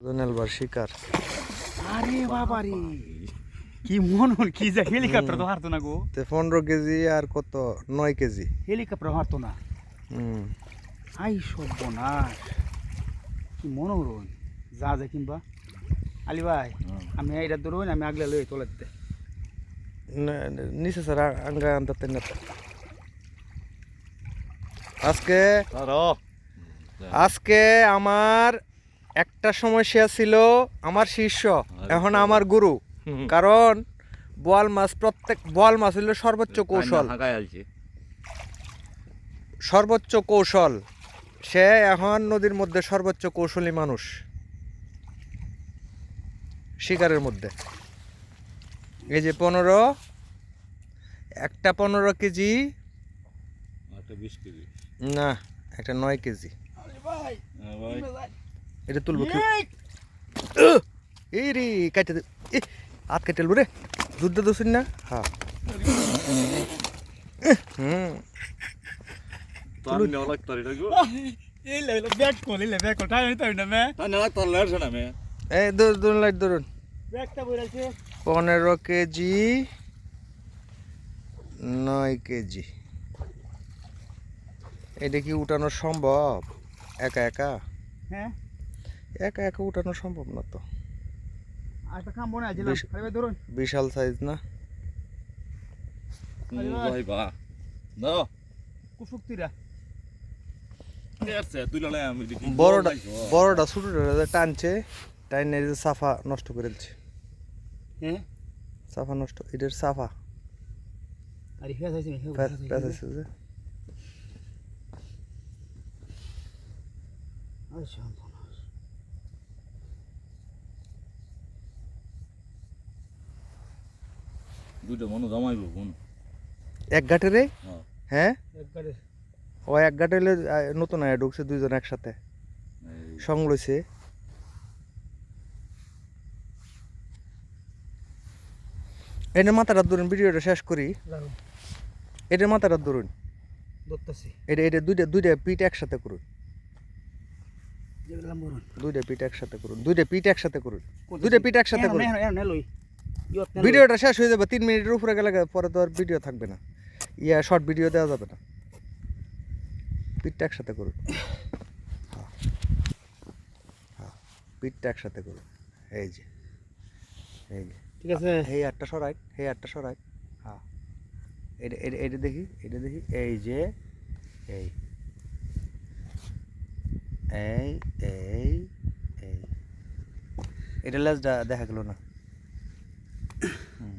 জোনেলবার শিকার। আরে বাবা রে কি মন কি যা হেলিকপ্টার তো হারতো না গো? তে পনেরো কেজি আর কত? নয় কেজি। হেলিকপ্টার হারতো না। হুম। আই সর্বনাশ কি মনোরণ যা যা কিংবা আলি ভাই আমি ধরুন আমি আগলে লই তোলা দিতে। নে- নে- নিচে স্যার আঙ্গা আনতে না আজকে আজকে আমার একটা সমস্যা ছিল আমার শিষ্য এখন আমার গুরু। কারণ বোয়াল মাছ প্রত্যেক বোয়াল মাছ হলো সর্বোচ্চ কৌশল। সর্বোচ্চ কৌশল। সে এখন নদীর মধ্যে সর্বোচ্চ কৌশলী মানুষ। শিকারের মধ্যে। এই যে পনেরো একটা পনেরো কেজি। একটা বিশ কেজি। না একটা নয় কেজি। হ্যাঁ ভাই। এটা তুলবো এই। রে কাটে দে। এ, হাত কেটে রে। যুদ্ধ দোষিন না? হ্যাঁ। হুম। পনেরো কেজি নয় কেজি। এটা কি উঠানো সম্ভব? একা একা? হ্যাঁ। একা একা উঠানো সম্ভব না তো। বিশাল সাইজ না? বড়টা বড়টা ছোটটা টানছে টাইনে সাফা নষ্ট করে দিচ্ছে। হ্যাঁ? সাফা নষ্ট এটার সাফা। আরে দুইটা মনো জমাইবো কোন এক ঘাটে রে? হ্যাঁ। হ্যাঁ? ও এক ঘাটে হলে নতুন আয় ঢুকছে দুইজন একসাথে। সঙ্গ লইছে। এটার মাথাটা ধরুন ভিডিওটা শেষ করি। এটার মাথাটা ধরুন। এটা এটা দুইটা দুইটা পিঠ একসাথে করুন। দুইটা পিঠ একসাথে করুন। দুইটা পিঠ একসাথে করুন। দুইটা পিঠ একসাথে করুন। ভিডিওটা শেষ হয়ে যাবে তিন মিনিটের উপরে গেলে পরে তো আর ভিডিও থাকবে না। ইয়া শর্ট ভিডিও দেওয়া যাবে না। পিঠটা একসাথে করুন। হ্যাঁ হ্যাঁ পিঠটা একসাথে করুন। এই যে এই যে। ঠিক আছে। এই আটটা সরাই এই আটটা সরাই। হ্যাঁ এটা এটা এটা দেখি এটা দেখি। এই যে এই। এই এই এই। এটা লেজটা দেখা গেল না। হুম